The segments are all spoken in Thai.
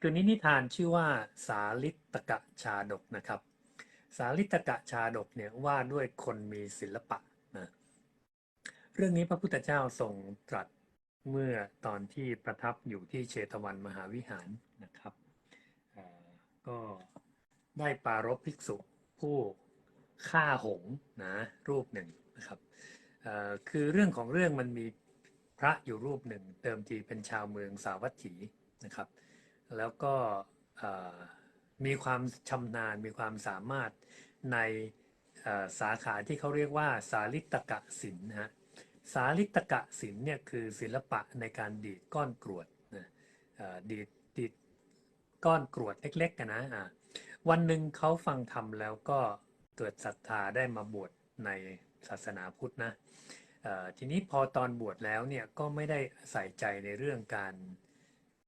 คือนินิทานชื่อว่าสาลิตกะชาดกนะครับ สาลิตกะชาดกเนี่ยว่าด้วยคนมีศิลปะนะเรื่องนี้พระพุทธเจ้าทรงตรัสเมื่อตอนที่ประทับอยู่ที่เชตวันมหาวิหารนะครับก็ได้ปรารภภิกษุผู้ฆ่าหงนะรูปหนึ่งนะครับคือเรื่องของเรื่องมันมีพระอยู่รูปหนึ่งเติมทีเป็นชาวเมืองสาวัตถีนะครับ แล้วก็มีความชำนาญมีความสามารถในสาขาที่เขาเรียกว่า สาลิตกะศิลป์นะฮะสาลิตกะศิลป์เนี่ยคือศิลปะในการดีดก้อนกรวดนะดีดดีดก้อนกรวดเล็กๆกันนะอ่าวันหนึ่งเขาฟังธรรมแล้วก็เกิดศรัทธาได้มาบวชในศาสนาพุทธนะทีนี้พอตอนบวชแล้วเนี่ยก็ไม่ได้ใส่ใจในเรื่องการ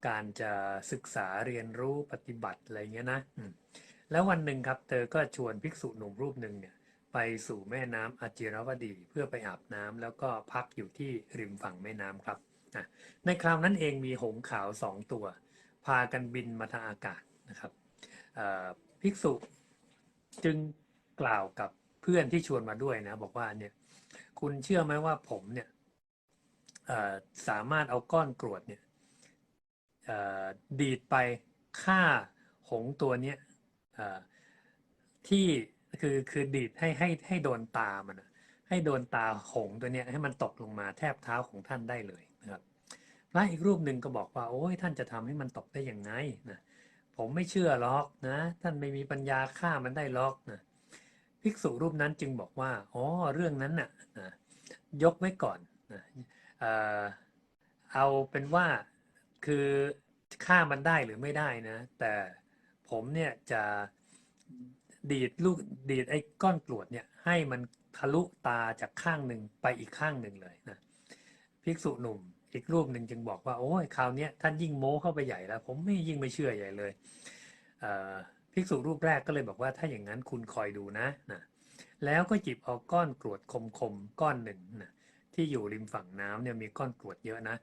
การจะศึกษาเรียนรู้ปฏิบัติอะไรเงี้ยนะแล้ววันหนึ่งครับ เธอก็ชวนภิกษุหนุ่มรูปหนึ่งเนี่ย ไปสู่แม่น้ำอาจิรวดีเพื่อไปอาบน้ำแล้วก็พักอยู่ที่ริมฝั่งแม่น้ำครับนะในคราวนั้นเองมีหงส์ขาวสองตัว พากันบินมาทางอากาศนะครับภิกษุจึงกล่าวกับเพื่อนที่ชวนมาด้วยนะ บอกว่าเนี่ย คุณเชื่อไหมว่าผมเนี่ยสามารถเอาก้อนกรวดเนี่ย ดีดไปฆ่าหงตัวเนี้ยที่คือคือดีดให้ให้ให้โดนตามันอะให้โดนตาหงตัวเนี้ยให้มันตกลงมาแทบเท้าของท่านได้เลยนะครับพระอีกรูปหนึ่งก็บอกว่าโอ้ยท่านจะทำให้มันตกได้ยังไงนะผมไม่เชื่อหรอกนะท่านไม่มีปัญญาฆ่ามันได้หรอกนะภิกษุรูปนั้นจึงบอกว่าอ๋อเรื่องนั้นน่ะนะยกไว้ก่อนนะเอาเป็นว่า คือฆ่ามันได้หรือไม่ได้นะ แต่ผมเนี่ยจะดีดลูกดีดไอ้ก้อนกรวดเนี่ยให้มันทะลุตาจากข้างหนึ่งไปอีกข้างหนึ่งเลยนะภิกษุหนุ่มอีกรูปหนึ่งจึงบอกว่าโอ้ยคราวนี้ท่านยิ่งโม้เข้าไปใหญ่แล้ว ผมไม่ยิ่งไม่เชื่อใหญ่เลยเภิกษุรูปแรกก็เลยบอกว่าถ้าอย่างนั้นคุณคอยดูนะนะแล้วก็หยิบเอาก้อนกรวดคมๆก้อนหนึ่งนะที่อยู่ริมฝั่งน้ำเนี่ยมีก้อนกรวดเยอะนะ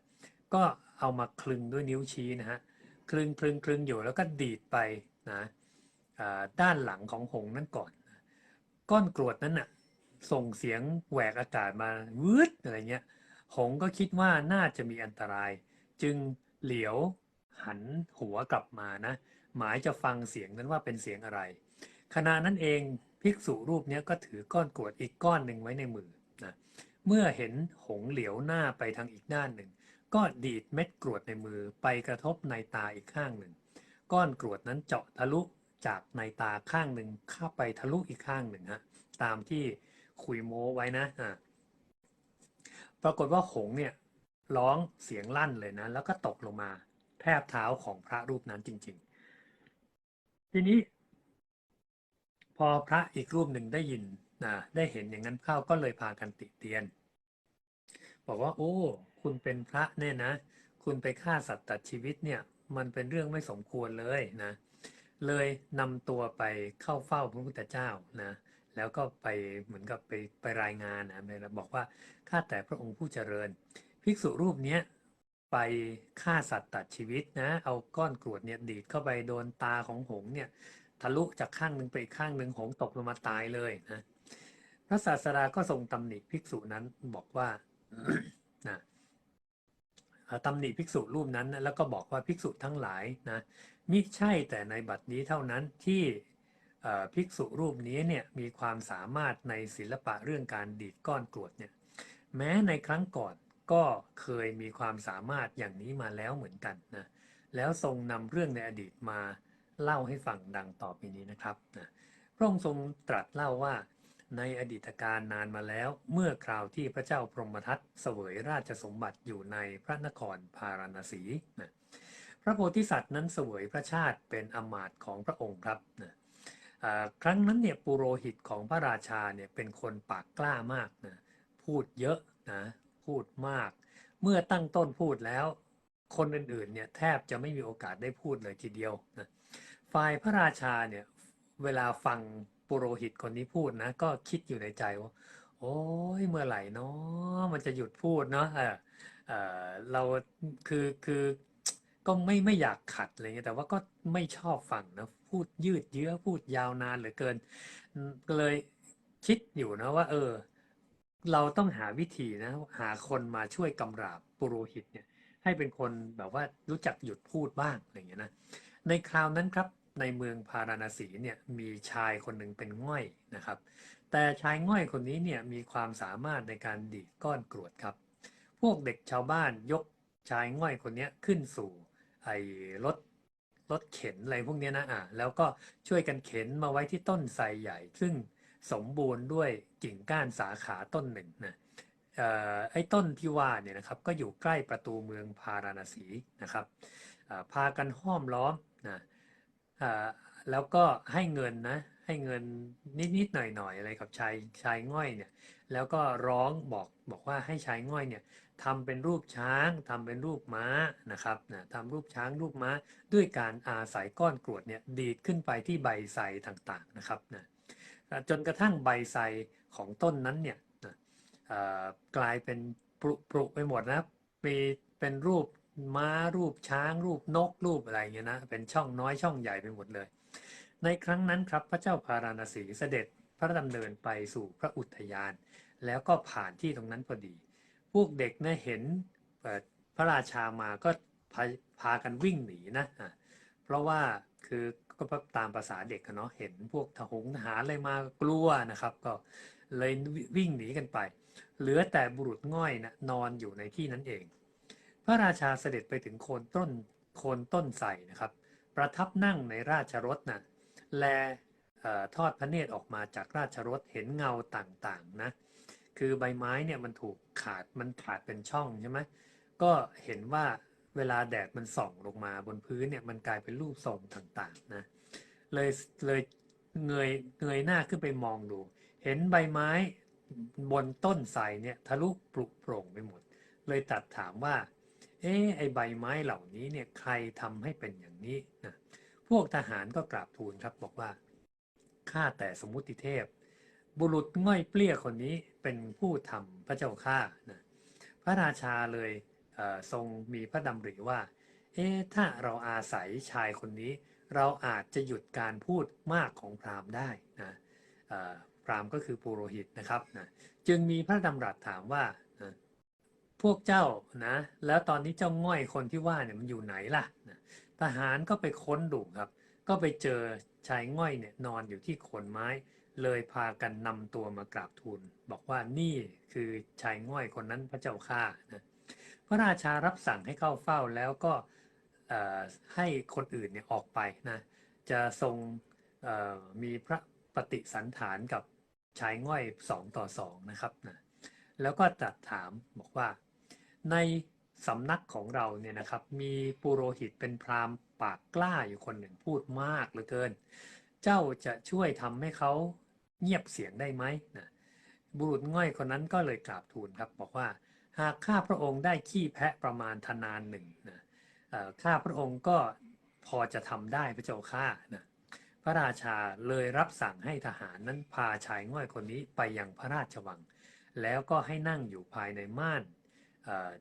ก็เอามาคลึงด้วยนิ้วชี้นะฮะคลึงคลึงคลึงอยู่แล้วก็ดีดไปนะด้านหลังของหงนั่นก่อน ก้อนกรวดนั้นน่ะส่งเสียงแหวกอากาศมาวืดอะไรเงี้ยหงก็คิดว่าน่าจะมีอันตราย จึงเหลียวหันหัวกลับมานะหมายจะฟังเสียงนั้นว่าเป็นเสียงอะไร ขณะนั้นเองภิกษุรูปนี้ก็ถือก้อนกรวดอีกก้อนหนึ่งไว้ในมือนะเมื่อเห็นหงเหลียวหน้าไปทางอีกด้านหนึ่ง ก็ดีดเม็ดกรวดในมือไปกระทบในตาอีกข้างหนึ่ง ก้อนกรวดนั้นเจาะทะลุจากในตาข้างหนึ่งเข้าไปทะลุอีกข้างหนึ่งฮะตามที่คุยโม้ไว้นะอ่าปรากฏว่าหงเนี่ยร้องเสียงลั่นเลยนะ แล้วก็ตกลงมาแทบเท้าของพระรูปนั้นจริง ๆ ทีนี้ พอพระอีกรูปหนึ่งได้ยินนะได้เห็นอย่างนั้นเข้าก็เลยพากันติเตียน บอกว่า โอ้ คุณเป็นพระเนี่ยนะ คุณไปฆ่าสัตว์ตัดชีวิตเนี่ย มันเป็นเรื่องไม่สมควรเลยนะ เลยนำตัวไปเข้าเฝ้าพระพุทธเจ้านะ แล้วก็ไปเหมือนกับไปไปรายงานนะไปบอกว่าข้าแต่พระองค์ผู้เจริญ ภิกษุรูปเนี้ยไปฆ่าสัตว์ตัดชีวิตนะ เอาก้อนกรวดเนี่ยดีดเข้าไปโดนตาของหงเนี่ยทะลุจากข้างหนึ่งไปอีกข้างหนึ่งหงตกลงมาตายเลยนะ พระศาสดาก็ทรงตำหนิภิกษุนั้นบอกว่า ตำหนิภิกษุรูปนั้นนะแล้วก็บอกว่าภิกษุทั้งหลายนะมิใช่แต่ในบัดนี้เท่านั้นที่ภิกษุรูปนี้เนี่ยมีความสามารถในศิลปะเรื่องการดีดก้อนกรวดเนี่ยแม้ในครั้งก่อนก็เคยมีความสามารถอย่างนี้มาแล้วเหมือนกันนะแล้วทรงนำเรื่องในอดีตมาเล่าให้ฟังดังต่อไปนี้นะครับนะพระองค์ทรงตรัสเล่าว่า ในอดีตการนานมาแล้ว เมื่อคราวที่พระเจ้าพรหมทัตเสวยราชสมบัติอยู่ในพระนครพาราณสีนะพระโพธิสัตว์นั้นเสวยพระชาติเป็นอมาตย์ของพระองค์ครับนะครั้งนั้นเนี่ยปุโรหิตของพระราชาเนี่ยเป็นคนปากกล้ามากนะพูดเยอะนะพูดมาก เมื่อตั้งต้นพูดแล้ว คนอื่นๆเนี่ยแทบจะไม่มีโอกาสได้พูดเลยทีเดียวนะฝ่ายพระราชาเนี่ยเวลาฟัง ปุโรหิตคนนี้พูดนะ ก็คิดอยู่ในใจว่าโอ้ยเมื่อไหร่เนาะมันจะหยุดพูดเนาะเออเออเราคือคือก็ไม่ไม่อยากขัดอะไรเงี้ยแต่ว่าก็ไม่ชอบฟังนะพูดยืดเยื้อพูดยาวนานเหลือเกินก็เลยคิดอยู่นะว่า เออ เราต้องหาวิธีนะ หาคนมาช่วยกำราบปุโรหิตเนี่ย ให้เป็นคนแบบว่ารู้จักหยุดพูดบ้างอะไรเงี้ยนะในคราวนั้นครับ ในเมืองพาราณสีเนี่ยมีชายคนหนึ่งเป็นง่อยนะครับ แต่ชายง่อยคนนี้เนี่ยมีความสามารถในการดีดก้อนกรวดครับ พวกเด็กชาวบ้านยกชายง่อยคนนี้ขึ้นสู่ไอ้รถรถเข็นอะไรพวกนี้นะอะแล้วก็ช่วยกันเข็นมาไว้ที่ต้นไทรใหญ่ ซึ่งสมบูรณ์ด้วยกิ่งก้านสาขาต้นหนึ่งนะออไอ้ต้นที่ว่าเนี่ยนะครับก็อยู่ใกล้ประตูเมืองพาราณสีนะครับพากันห้อมล้อมนะ แล้วก็ให้เงินนะให้เงินนิดๆหน่อยๆอะไรกับชายชายง่อยเนี่ยแล้วก็ร้องบอกบอกว่าให้ชายง่อยเนี่ยทำเป็นรูปช้างทำเป็นรูปม้านะครับนะทำรูปช้างรูปม้า ด้วยการอาศัยก้อนกรวดเนี่ยดีดขึ้นไปที่ใบไทรต่างๆนะครับนะจนกระทั่งใบไทรของต้นนั้นเนี่ยนะกลายเป็นปรุปรุไปหมดนะมีเป็นรูป ม้ารูปช้างรูปนกรูปอะไรเงี้ยนะเป็นช่องน้อยช่องใหญ่ไปหมดเลย ในครั้งนั้นครับพระเจ้าพาราณสีเสด็จพระดำเนินไปสู่พระอุทยาน แล้วก็ผ่านที่ตรงนั้นพอดี พวกเด็กเนี่ยเห็นพระราชามาก็พาพากันวิ่งหนีนะเพราะว่าคือก็ตามภาษาเด็กเนาะเห็นพวกทหงทหารอะไรมากลัวนะครับ ก็เลยวิ่งหนีกันไป เหลือแต่บุรุษง่อยนะนอนอยู่ในที่นั้นเอง พระราชาเสด็จไปถึงโคนต้นโคนต้นไทรนะครับ ประทับนั่งในราชรถนะแลเอ่อทอดพระเนตรออกมาจากราชรถเห็นเงาต่างๆนะคือใบไม้เนี่ยมันถูกขาดมันขาดเป็นช่องใช่ไหมก็เห็นว่าเวลาแดดมันส่องลงมาบนพื้นเนี่ยมันกลายเป็นรูปทรงต่างๆนะเลยเลยเงยเงยหน้าขึ้นไปมองดู เห็นใบไม้บนต้นไทรเนี่ยทะลุปลุกโปร่งไปหมด เลยตัดถามว่า เอ๊ะไอใบไม้เหล่านี้เนี่ยใครทำให้เป็นอย่างนี้นะพวกทหารก็กราบทูลครับบอกว่าข้าแต่สมมุติเทพ บุรุษง่อยเปลี้ยคนนี้เป็นผู้ทำพระเจ้าข้านะพระราชาเลยเทรงมีพระดำริว่า เอ๊ะถ้าเราอาศัยชายคนนี้ เราอาจจะหยุดการพูดมากของพราหมณ์ได้นะพราหมณ์ก็คือปุโรหิตนะครับนะจึงมีพระดำรัสถามว่า พวกเจ้านะแล้วตอนนี้เจ้าง่อยคนที่ว่าเนี่ยมันอยู่ไหนล่ะทหารก็ไปค้นดูครับ ก็ไปเจอชายง่อยเนี่ยนอนอยู่ที่โคนไม้ เลยพากันนำตัวมากราบทูลบอกว่านี่คือชายง่อยคนนั้นพระเจ้าข้านะพระราชารับสั่งให้เข้าเฝ้าแล้วก็ให้คนอื่นเนี่ยออกไปนะจะทรงมีพระปฏิสันฐานกับชายง่อยสองต่อสองนะครับนะแล้วก็ตรัสถามบอกว่า ในสำนักของเราเนี่ยนะครับมีปุโรหิตเป็นพราหมณ์ปากกล้าอยู่คนหนึ่งพูดมากเหลือเกิน เจ้าจะช่วยทำให้เขาเงียบเสียงได้ไหมนะบุรุษง่อยคนนั้นก็เลยกราบทูลครับบอกว่าหากข้าพระองค์ได้ขี้แพะประมาณทนานหนึ่งนะข้าพระองค์ก็พอจะทำได้พระเจ้าข้านะพระราชาเลยรับสั่งให้ทหารนั้นพาชายง่อยคนนี้ไปยังพระราชวัง แล้วก็ให้นั่งอยู่ภายในม่าน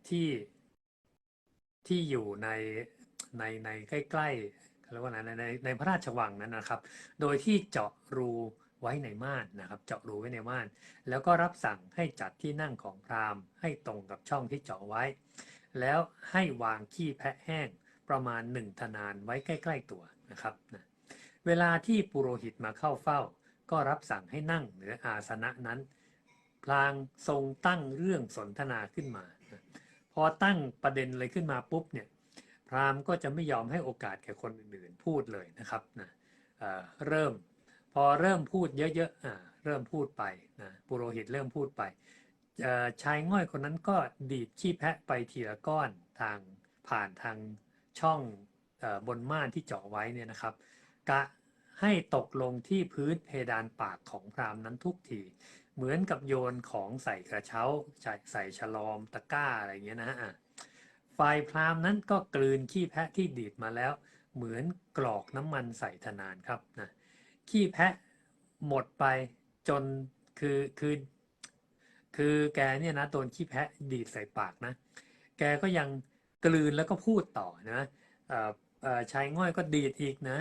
ที่ที่อยู่ในในในใกล้ๆเรียกว่าไรในในในพระราชวังนั้นนะครับ โดยที่เจาะรูไว้ในม่านนะครับ เจาะรูไว้ในม่าน แล้วก็รับสั่งให้จัดที่นั่งของพราหมณ์ ให้ตรงกับช่องที่เจาะไว้ แล้วให้วางขี้แพะแห้งประมาณหนึ่งธนานไว้ใกล้ ๆตัวนะครับนะเวลาที่ปุโรหิตมาเข้าเฝ้า ก็รับสั่งให้นั่งเหนืออาสนะนั้น พลางทรงตั้งเรื่องสนทนาขึ้นมา พอตั้งประเด็นเลยขึ้นมาปุ๊บเนี่ยพราหมณ์ก็จะไม่ยอมให้โอกาสแก่คนอื่นๆพูดเลยนะครับนะเเริ่มพอเริ่มพูดเยอะๆอ่าเริ่มพูดไปนะปุโรหิตเริ่มพูดไปชายง่อยคนนั้นก็ดีดขี้แพะไปทีละก้อนทางผ่านทางช่องอบนม่านที่เจาะไว้เนี่ยนะครับกะให้ตกลงที่พื้นเพดานปากของพราหมณ์นั้นทุกที เหมือนกับโยนของใส่กระเช้าใส่ใส่ฉลอมตะกร้าอะไรเงี้ยนะฮะฝ่ายพราหมณ์นั้นก็กลืนขี้แพะที่ดีดมาแล้ว เหมือนกรอกน้ำมันใส่ธนานครับนะขี้แพะหมดไปจนคือคือคือแกเนี่ยนะโดนขี้แพะดีดใส่ปากนะ แกก็ยังกลืนแล้วก็พูดต่อนะออชายง่อยก็ดีดอีกนะ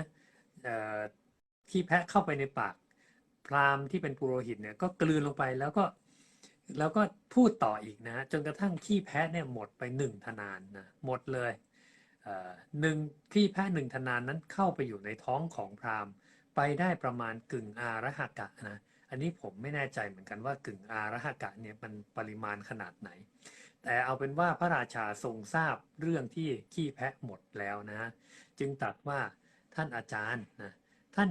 ขี้แพะเข้าไปในปาก พราหมณ์ที่เป็นปุโรหิตเนี่ยก็กลืนลงไปแล้วก็แล้วก็พูดต่ออีกนะจนกระทั่งขี้แพะเนี่ยหมดไปหนึ่งทนานนะหมดเลยเหนึ่งขี้แพะหนึ่งทนานนั้นเข้าไปอยู่ในท้องของพราหมณ์ ไปได้ประมาณกึ่งอาระหกะนะอันนี้ผมไม่แน่ใจเหมือนกันว่ากึ่งอาระหกะเนี่ยมันปริมาณขนาดไหน แต่เอาเป็นว่าพระราชาทรงทราบเรื่องที่ขี้แพะหมดแล้วนะ จึงตรัสว่าท่านอาจารย์นะท่าน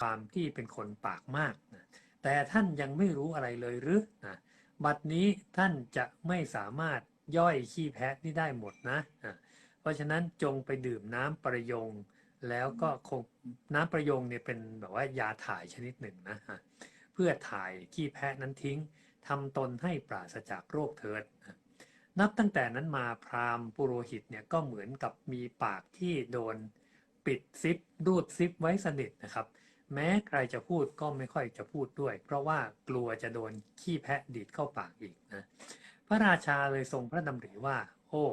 ความที่เป็นคนปากมากนะแต่ท่านยังไม่รู้อะไรเลยหรือนะบัดนี้ท่านจะไม่สามารถย่อยขี้แพะนี่ได้หมดนะอะเพราะฉะนั้นจงไปดื่มน้ำประยงแล้วก็คงน้ำประยงเนี่ยเป็นแบบว่ายาถ่ายชนิดหนึ่งนะฮะเพื่อถ่ายขี้แพะนั้นทิ้งทำตนให้ปราศจากโรคเถิดนะนับตั้งแต่นั้นมาพราหมณ์ปุโรหิตเนี่ยก็เหมือนกับมีปากที่โดนปิดซิปรูดซิปไว้สนิทนะครับ แม้ใครจะพูดก็ไม่ค่อยจะพูดด้วย เพราะว่ากลัวจะโดนขี้แพะดีดเข้าปากอีกนะ พระราชาเลยทรงพระดำริว่า โอ้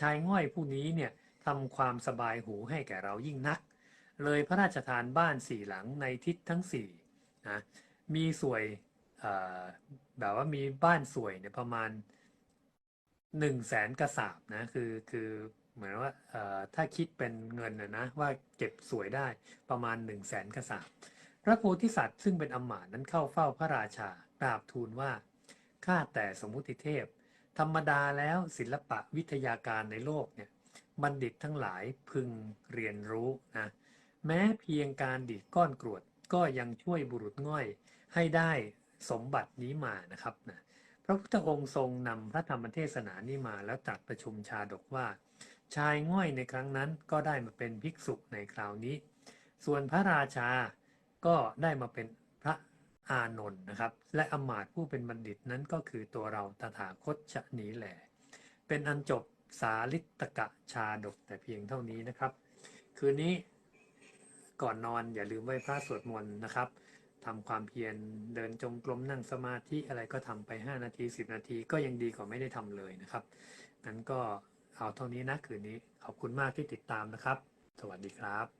ชายง่อยผู้นี้เนี่ยทำความสบายหูให้แก่เรายิ่งนัก เลยพระราชทานบ้านสี่หลังในทิศทั้งสี่นะมีสวยแบบว่ามีบ้านสวยเนี่ยประมาณหนึ่งแสนกระสาบนะคือคือ เหมือนว่าถ้าคิดเป็นเงินนะนะว่าเก็บสวยได้ประมาณหนึ่งแสนกระสาบพระโพธิสัตว์ซึ่งเป็นอมาตย์นั้นเข้าเฝ้าพระราชากราบทูลว่าข้าแต่สมมุติเทพ ธรรมดาแล้วศิลปะวิทยาการในโลกเนี่ยบัณฑิตทั้งหลายพึงเรียนรู้นะแม้เพียงการดีดก้อนกรวดก็ยังช่วยบุรุษง่อยให้ได้สมบัตินี้มานะครับนะพระพุทธองค์ทรงนำพระธรรมเทศนานี้มาแล้วตรัสประชุมชาดกว่า ชายง่อยในครั้งนั้นก็ได้มาเป็นภิกษุในคราวนี้ ส่วนพระราชาก็ได้มาเป็นพระอานนท์นะครับ และอมาตผู้เป็นบัณฑิตนั้นก็คือตัวเราตถาคตชะนี้แหละเป็นอันจบสาลิตกะชาดกแต่เพียงเท่านี้นะครับ คืนนี้ก่อนนอนอย่าลืมไหว้พระสวดมนต์นะครับทำความเพียรเดินจงกรมนั่งสมาธิอะไรก็ทำไป 5 นาที 10 นาทีก็ยังดีกว่าไม่ได้ทำเลยนะครับงั้นก็ เอาเท่านี้นะคืนนี้ ขอบคุณมากที่ติดตามนะครับ สวัสดีครับ